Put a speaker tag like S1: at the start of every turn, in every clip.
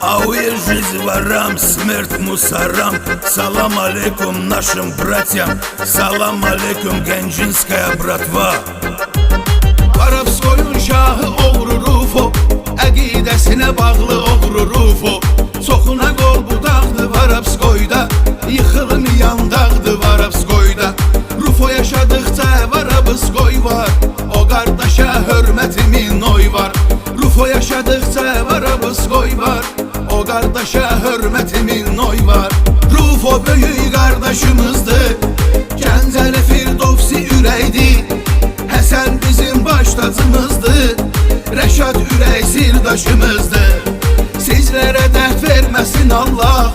S1: Ауе жизнь ворам, смерть мусорам Салам алейкум нашим братьям Салам алейкум генджинская братва
S2: Arabskoyun şahı oğru Rufo Əqidəsinə bağlı oğru Rufo Çoxuna qol budaqdı Varabskoyda Yıxılmayan dağdı Varabskoyda Rufo yaşadıqca Varabskoy var O qardaşa hörmətimin oy var Rufo yaşadıqca Varabskoy var. O qardaşa hörmətimin oy var. Rufo böyük qardaşımızdır Gəncəli Firdovsi ürəkdir Həsən bizim baş tacımızdır Rəşad ürək sirdaşımızdır Sizlərə dərd verməsin Allah.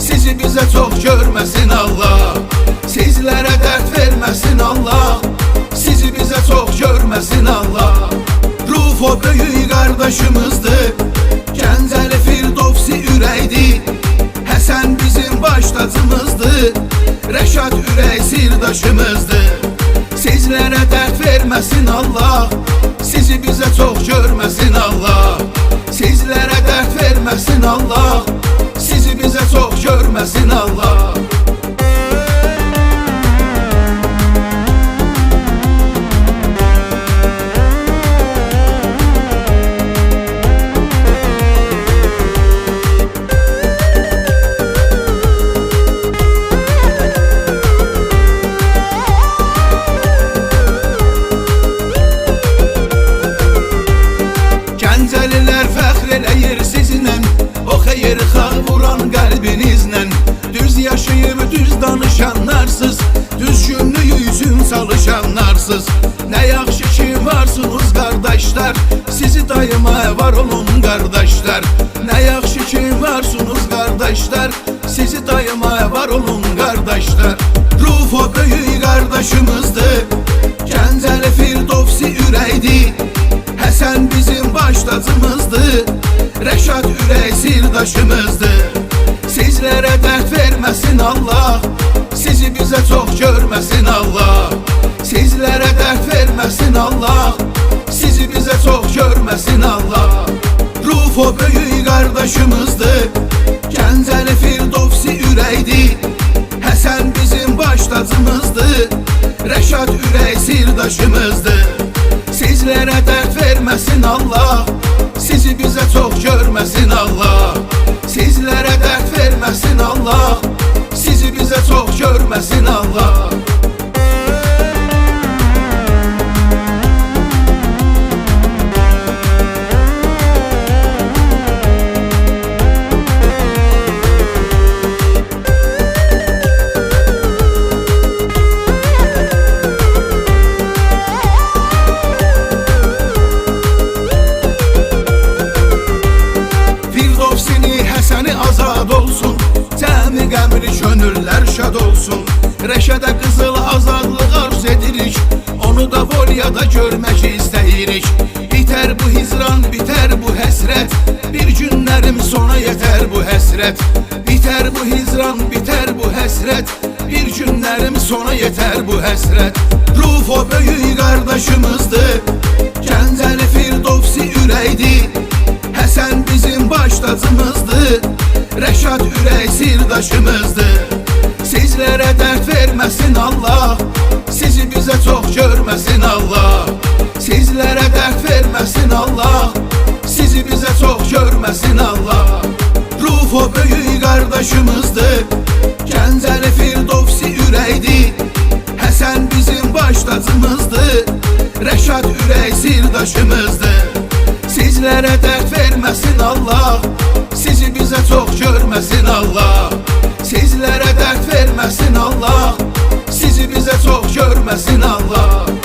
S2: Sizi bizə çox görməsin Allah. Sizlərə dərd verməsin Allah. Sizi bizə çox görməsin Allah Rufo böyük qardaşımızdır Gəncəli Firdovsi ürəkdir Həsən bizim baş tacımızdır Rəşad ürək sirdaşımızdır Sizlərə dərd verməsin Allah. Sizi bizə çox görməsin Allah. Sizlərə dərd verməsin Allah. Sizi bizə çox görməsin Allah çalışanlarsız Nə yaxşı ki varsınız qardaşlar Sizi dayımaya var olun qardaşlar Nə yaxşı ki varsınız qardaşlar Sizi dayımaya var olun qardaşlar Rufo böyük qardaşımızdır Gəncəli Firdovsi ürəkdir Həsən bizim baş tacımızdır Rəşad ürək sirdaşımızdır Sizlərə dərd verməsin Allah. Sizi bizə çox görməsin Allah Sizlərə dərd verməsin Allah. Sizi bizə çox görməsin Allah. Rufo böyük qardaşımızdır Gəncəli Firdovsi ürəkdir Həsən bizim baş tacımızdır Rəşad ürək sirdaşımızdır. Sizlərə dərd verməsin Allah. Sizi bizə çox görməsin Allah. Sizlərə dərd verməsin Allah. Sizi bizə çox görməsin Allah könüllər şad olsun. Rəşədə qızıl azadlıq arz edirik. Onu da volyada görmək istəyirik Bitər bu hizran, bitər bu həsrət Bir günlərim sona yetər bu həsrət Bitər bu hizran, bitər bu həsrət Bir günlərim sona yetər bu həsrət Rufo böyük qardaşımızdır Gəncəli Firdovsi ürəkdir Həsən bizim baş Rəşad ürək sirdaşımızdır Sizlərə dərd verməsin Allah Sizi bizə çox görməsin Allah. Sizlərə dərd verməsin Allah Sizi bizə çox görməsin Allah. Rufo böyük qardaşımızdır Gəncəli Firdovsi ürəkdir Həsən bizim baş tacımızdır Rəşad ürək sirdaşımızdır Sizlərə dərd verməsin Allah Sizi bizə çox görməsin Allah. Sizlərə dərd verməsin Allah. Sizi bizə çox görməsin Allah